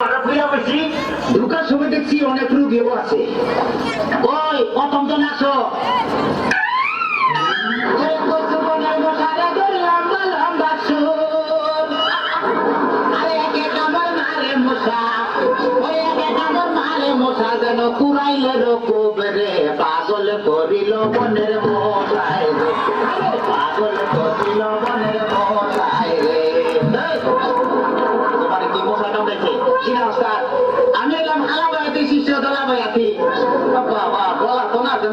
হঠাৎ করে বলছি ঢুকার সময় দেখছি অনেক রুগীও আছে। ওই প্রথম জন আসো। ওই কচুবনের মশারে ধরলাম লম্বা সুর। আরে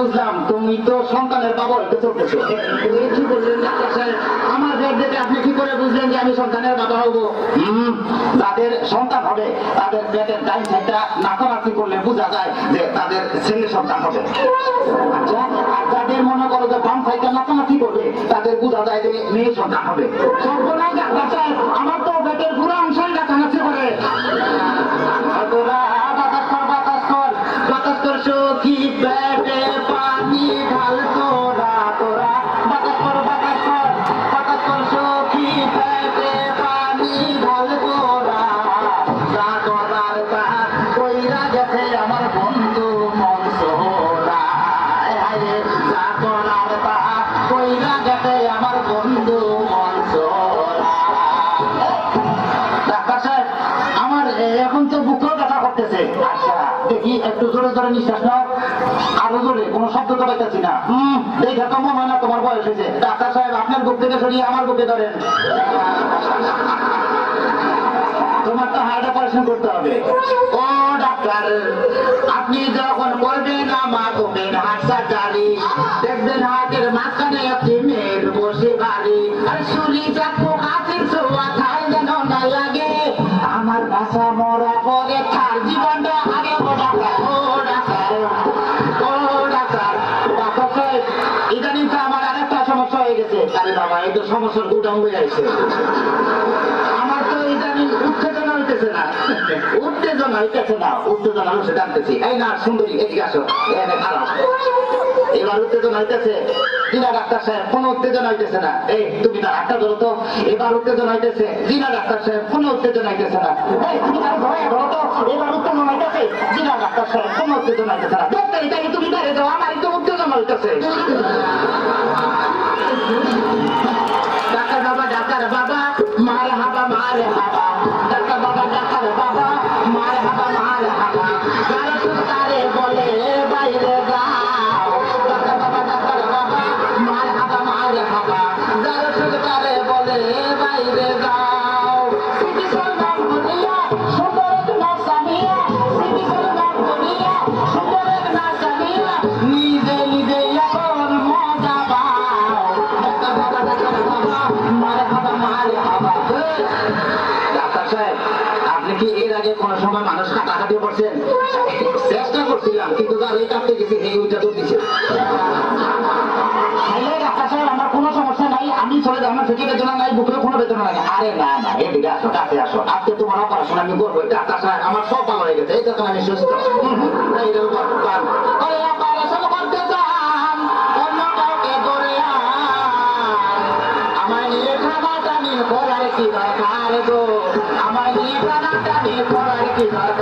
বুঝলাম তুমি তো সন্তানের বাবা হইতে চলতেছো কি বললেন আমার দেখে আপনি কি করে বুঝলেন যে আমি সন্তানের বাবা হব? যাদের সন্তান হবে তাদের পেটের ডাইন সাইডটা নাকানাকি করলে বোঝা যায় যে তাদের ছেলে সন্তান হবে। আচ্ছা আর যাদের মনে করো যে বাম সাইডটা করবে তাদের বোঝা যায় যে মেয়ে সন্তান হবে। সর্বনাশ আমার দেখি একটু জোরে জোরে নিঃশ্বাস নাও। আরও জোরে কোনো শব্দ তো পাইতেছি না। হুম। দেখে তো মনে হয় না তোমার বয়স হয়েছে। ডাক্তার সাহেব আপনার বুক থেকে সরিয়ে আমার বুকে ধরেন। তোমার তো হার্ট অপারেশন করতে হবে। ও ডাক্তার আপনি যখন করবেন আমার ওপেন হার্ট সার্জারি বাবা, এই হয়ে যাচ্ছে আমার তো ইদানিং উত্তেজনা হইতেছে না, উত্তেজনা হইতেছে না, উত্তেজনা হচ্ছে জানতেছি। এই না, সুন্দরী, এদিকে আসো। এবার উত্তেজনা হইতেছে। জিনা ডাক্তার সাহেব, কোন উত্তেজনা হইতেছে না। এই তুমি তার হাতটা ধরো তো। এবার উত্তেজনা হইতেছে। জিনা ডাক্তার সাহেব, কোন উত্তেজনা হইতেছে না। এই, তুমি তার ভয়ে ধরো উত্তেজনা হইতেছে। ডাক্তার সাহেব, কোন উত্তেজনা হইতেছে না। দেখতে তুমি তো উত্তেজনা হইতেছে। এর আগে কোন সময় মানুষ কাটাকাটি চেষ্টা করছিলাম কিন্তু তার এই কাটতে গেছি এই তো দিছে। আমার কোনো সমস্যা নাই আমি চলে আমার পেটে বেদনা নাই বুকের কোনো বেদনা নাই। আরে না না এদিকে আসো কাছে আসো। আজকে তোমার অপারেশন আমি করব ডাক্তার সাহেব আমার সব ভালো হয়ে গেছে আমি সুস্থ। করতে চান অন্য কাউকে করে আমার খানা করার কি দরকার? Yeah.